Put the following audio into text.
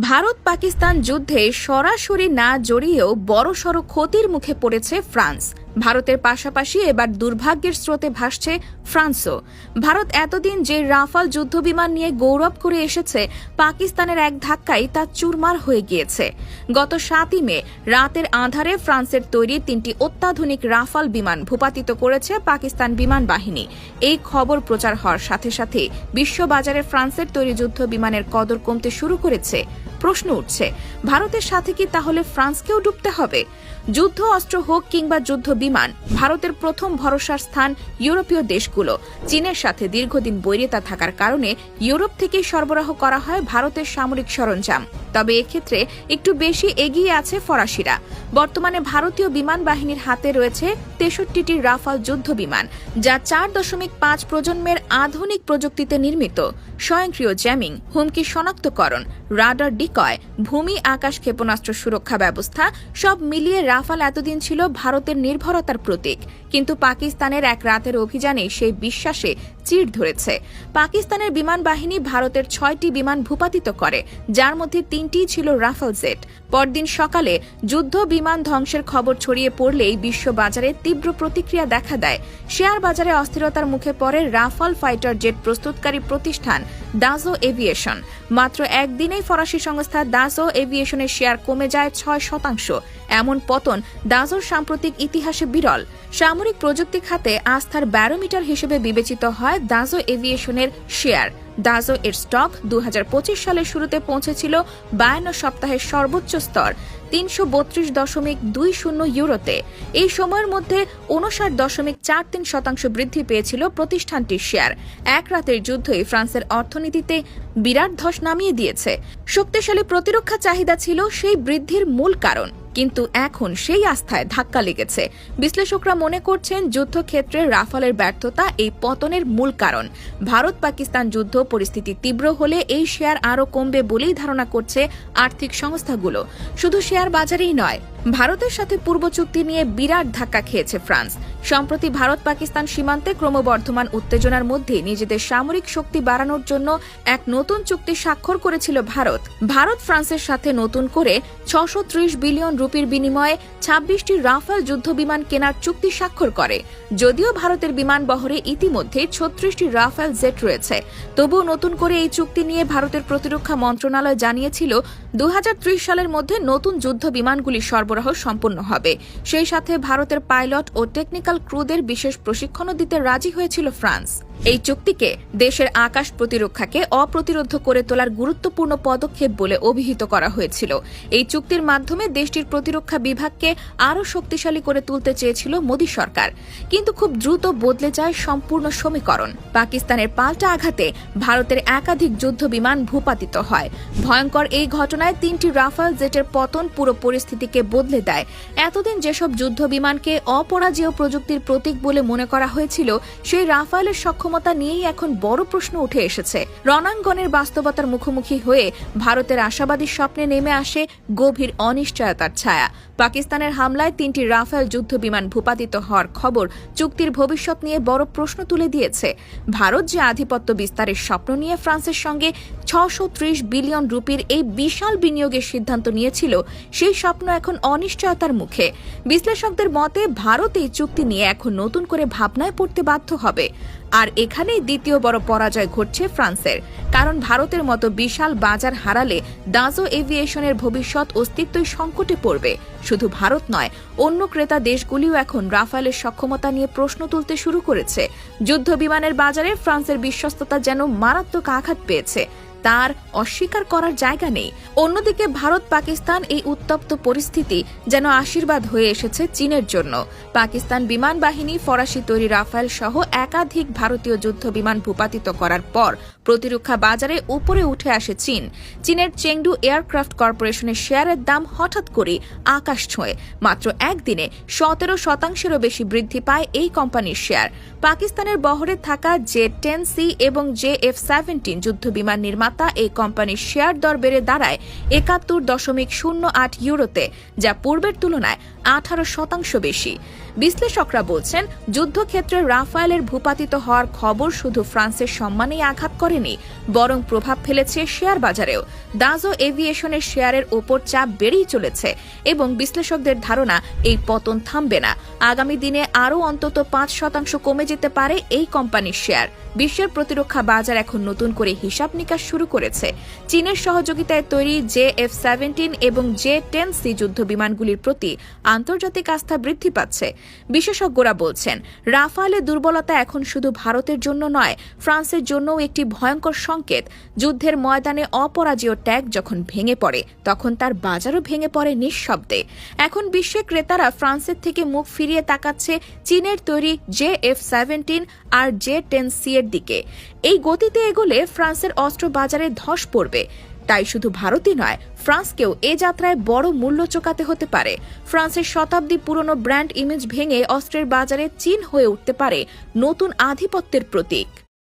ভারত পাকিস্তান যুদ্ধে সরাসরি না জড়িয়েও বড়সড় ক্ষতির মুখে পড়েছে ফ্রান্স। ভারতের পাশাপাশি এবার দুর্ভাগ্যের স্রোতে ভাসছে ফ্রান্সও। ভারত এতদিন যে রাফাল যুদ্ধবিমান নিয়ে গৌরব করে এসেছে, পাকিস্তানের এক ধাক্কায় তা চুরমার হয়ে গিয়েছে। গত সাতই মে, রাতের আধারে ফ্রান্সের তৈরি তিনটি অত্যাধুনিক রাফাল বিমান ভূপাতিত করেছে পাকিস্তান বিমান বাহিনী। এই খবর প্রচার হওয়ার সাথে সাথে বিশ্ববাজারে ফ্রান্সের তৈরি যুদ্ধ বিমানের কদর কমতে শুরু করেছে। প্রশ্ন উঠছে, ভারতের সাথে কি তাহলে ফ্রান্সকেও ডুবতে হবে? যুদ্ধ অস্ত্র হোক কিংবা যুদ্ধ বিমান, ভারতের প্রথম ভরসার স্থান ইউরোপীয় দেশগুলো। চীনের সাথে দীর্ঘদিন বৈরিতা থাকার কারণে ইউরোপ থেকেই সরবরাহ করা হয় ভারতের সামরিক সরঞ্জাম। তবে এক্ষেত্রে একটু বেশি এগিয়ে আছে ফরাসিরা। বর্তমানে ভারতীয় বিমান বাহিনীর হাতে রয়েছে তেষট্টিটি রাফাল যুদ্ধ বিমান, যা চার দশমিক পাঁচ প্রজন্মের আধুনিক প্রযুক্তিতে নির্মিত। স্বয়ংক্রিয় জ্যামিং, হুমকি শনাক্তকরণ, রাডার ডিকয় ভূমি, আকাশ, ক্ষেপণাস্ত্র সুরক্ষা ব্যবস্থা, সব মিলিয়ে রাফাল এতদিন ছিল ভারতের নির্ভরতার প্রতীক। কিন্তু পাকিস্তানের এক রাতের অভিযানে সেই বিশ্বাসে চিড় ধরেছে। পাকিস্তানের বিমান বাহিনী ভারতের ছয়টি বিমান ভূপাতিত করে, যার মধ্যে তিনটি ছিল রাফাল জেট। পরদিন সকালে যুদ্ধ, বিমান ধ্বংসের খবর ছড়িয়ে পড়লেই বিশ্ব বাজারে তীব্র প্রতিক্রিয়া দেখা দেয়। শেয়ার বাজারে অস্থিরতার মুখে পড়ে রাফাল ফাইটার জেট প্রস্তুতকারী প্রতিষ্ঠান দাজো এভিয়েশন। মাত্র একদিনেই ফরাসি সংস্থা দাসো এভিয়েশনের শেয়ার কমে যায় ছয় শতাংশ। এমন পতন দাজোর সাম্প্রতিক ইতিহাসে বিরল। সামরিক প্রযুক্তি খাতে আস্থার ব্যারোমিটার হিসেবে বিবেচিত হয় দাজো এভিয়েশনের শেয়ার। দাজো এর স্টক দু হাজার পঁচিশ সালের শুরুতে পৌঁছেছিল বায়ান্ন সপ্তাহের সর্বোচ্চ স্তর, তিনশো বত্রিশ দশমিক দুই শূন্য ইউরোতে। এই সময়ের মধ্যে উনষাট দশমিক চার তিন শতাংশ বৃদ্ধি পেয়েছিল প্রতিষ্ঠানটির শেয়ার এক রাতের যুদ্ধই ফ্রান্সের অর্থনীতিতে বিরাট ধস নামিয়ে দিয়েছে। শক্তিশালী প্রতিরক্ষা চাহিদা ছিল সেই বৃদ্ধির মূল কারণ। কিন্তু এখন সেই আস্থায় ধাক্কা লেগেছে। বিশ্লেষকরা মনে করছেন যুদ্ধক্ষেত্রে রাফালের ব্যর্থতা এই পতনের মূল কারণ। ভারত পাকিস্তান যুদ্ধ পরিস্থিতি তীব্র হলে এই শেয়ার আরও কমবে বলেই ধারণা করছে আর্থিক সংস্থাগুলো। শুধু শেয়ার বাজারেই নয়, ভারতের সাথে পূর্ব চুক্তি নিয়ে বিরাট ধাক্কা খেয়েছে ফ্রান্স। সম্প্রতি ভারত পাকিস্তান সীমান্তে ক্রমবর্ধমান উত্তেজনার মধ্যে নিজেদের সামরিক শক্তি বাড়ানোর জন্য এক নতুন চুক্তি স্বাক্ষর করেছিল ভারত। ভারত ফ্রান্সের সাথে নতুন করে ছশো বিলিয়ন রুপির বিনিময়ে ছাব্বিশটি রাফাল যুদ্ধবিমান কেনার চুক্তি স্বাক্ষর করে। যদিও ভারতের বিমান বহরে ইতিমধ্যে ছত্রিশটি রাফাল জেট রয়েছে। তবুও নতুন করে এই চুক্তি নিয়ে ভারতের প্রতিরক্ষা মন্ত্রণালয় জানিয়েছিল দু হাজার ত্রিশ সালের মধ্যে নতুন যুদ্ধ বিমানগুলি সরবরাহ সম্পন্ন হবে। সেই সাথে ভারতের পাইলট ও টেকনিক্যাল ক্রুদের বিশেষ প্রশিক্ষণও দিতে রাজি হয়েছিল ফ্রান্স। এই চুক্তিকে দেশের আকাশ প্রতিরক্ষাকে অপ্রতিরোধ করে তোলার গুরুত্বপূর্ণ পদক্ষেপ বলে অভিহিত করা হয়েছিল। এই চুক্তির মাধ্যমে দেশটির প্রতিরক্ষা বিভাগকে আরও শক্তিশালী করে তুলতে চেয়েছিল মোদী সরকার। কিন্তু খুব দ্রুত বদলে যায় সম্পূর্ণ সমীকরণ। পাকিস্তানের পাল্টা আঘাতে ভারতের একাধিক যুদ্ধ বিমান ভূপাতিত হয়। ভয়ঙ্কর এই ঘটনায় তিনটি রাফাল জেটের পতন পুরো পরিস্থিতিকে বদলে দেয়। এতদিন যেসব যুদ্ধ বিমানকে অপরাজেয় প্রযুক্তির প্রতীক বলে মনে করা হয়েছিল, সেই রাফালের সক্ষমতা নিয়েই এখন বড় প্রশ্ন উঠে এসেছে। রণাঙ্গনের বাস্তবতার মুখোমুখি হয়ে ভারতের আশাবাদী স্বপ্নে নেমে আসে গভীর অনিশ্চয়তার ছায়া। পাকিস্তানের হামলায় তিনটি রাফেল যুদ্ধ বিমান ভূপাতিত হওয়ার খবর চুক্তির ভবিষ্যৎ নিয়ে বড় প্রশ্ন তুলে দিয়েছে। ভারত যে আধিপত্য বিস্তারের স্বপ্ন নিয়ে ফ্রান্সের সঙ্গে ছশো বিলিয়ন রুপির এই বিশাল বিনিয়োগের সিদ্ধান্ত নিয়েছিল, সেই স্বপ্ন এখন অনিশ্চয়তার মুখে। বিশ্লেষকদের মতে, ভারত এই চুক্তি নিয়ে এখন নতুন করে ভাবনায় পড়তে বাধ্য হবে। আর এখানেই দ্বিতীয় বড় পরাজয় ঘটছে ফ্রান্সের, কারণ ভারতের মতো বিশাল বাজার হারালে দাজো এভিয়েশনের ভবিষ্যৎ অস্তিত্বই সংকটে পড়বে। শুধু ভারত নয়, অন্য ক্রেতা দেশগুলিও এখন রাফায়েলের সক্ষমতা নিয়ে প্রশ্ন তুলতে শুরু করেছে। যুদ্ধ বিমানের বাজারে ফ্রান্সের বিশ্বস্ততা যেন মারাত্মক আঘাত পেয়েছে। তার অস্বীকার করার জায়গা নেই। অন্যদিকে ভারত পাকিস্তান এই উত্তপ্ত পরিস্থিতি যেন আশীর্বাদ হয়ে এসেছে চীনের জন্য। পাকিস্তান বিমান বাহিনী ফরাসি তৈরি রাফায়েল সহ একাধিক ভারতীয় যুদ্ধ বিমান ভূপাতিত করার পর প্রতিরক্ষা বাজারে উপরে উঠে আসে চীন। চীনের চেংডু এয়ারক্রাফট কর্পোরেশনের শেয়ারের দাম হঠাৎ করে আকাশ ছোঁয়ে। মাত্র একদিনে সতেরো শতাংশেরও বেশি বৃদ্ধি পায় এই কোম্পানির শেয়ার। পাকিস্তানের বহরে থাকা জে টেন সি এবং জে এফ সেভেন্টিন যুদ্ধ বিমান নির্মাতা পাতা এই কোম্পানির শেয়ার দর বেড়ে দাঁড়ায় একাত্তর দশমিক শূন্য আট ইউরোতে, যা পূর্বের তুলনায় আঠারো শতাংশ বেশি। বিশ্লেষকরা বলছেন, যুদ্ধক্ষেত্রে রাফায়েলের ভূপাতিত হওয়ার খবর শুধু ফ্রান্সের সম্মানেই আঘাত করেনি, বরং প্রভাব ফেলেছে শেয়ার বাজারেও। দাজো এভিয়েশনের শেয়ারের ওপর চাপ বেড়েই চলেছে এবং বিশ্লেষকদের ধারণা এই পতন থামবে না। আগামী দিনে আরও অন্তত পাঁচ শতাংশ কমে যেতে পারে এই কোম্পানির শেয়ার। বিশ্বের প্রতিরক্ষা বাজার এখন নতুন করে হিসাব নিকাশ শুরু করেছে। চীনের সহযোগিতায় তৈরি জে এফ সেভেন্টিন এবং জে টেন সি যুদ্ধ বিমানগুলির প্রতি আন্তর্জাতিক আস্থা বৃদ্ধি পাচ্ছে। বিশেষজ্ঞরা বলছেন রাফালের দুর্বলতা এখন শুধু ভারতের জন্য নয়, ফ্রান্সের জন্যও একটি ভয়ঙ্কর সংকেত। যুদ্ধের ময়দানে অপরাজেয় ট্যাগ যখন ভেঙে পড়ে, তখন তার বাজারও ভেঙে পড়ে নিঃশব্দে। এখন বিশ্বে ক্রেতারা ফ্রান্সের থেকে মুখ ফিরিয়ে তাকাচ্ছে চীনের তৈরি জে এফ সেভেন্টিন আর জে টেন সি এর দিকে। এই গতিতে এগোলে ফ্রান্সের অস্ত্র বাজারে ধস পড়বে। তাই শুধু ভারতই নয়, ফ্রান্সকেও এ যাত্রায় বড় মূল্য চোকাতে হতে পারে। ফ্রান্সের শতাব্দী পুরনো ব্র্যান্ড ইমেজ ভেঙে অস্ত্রের বাজারে চীন হয়ে উঠতে পারে নতুন আধিপত্যের প্রতীক।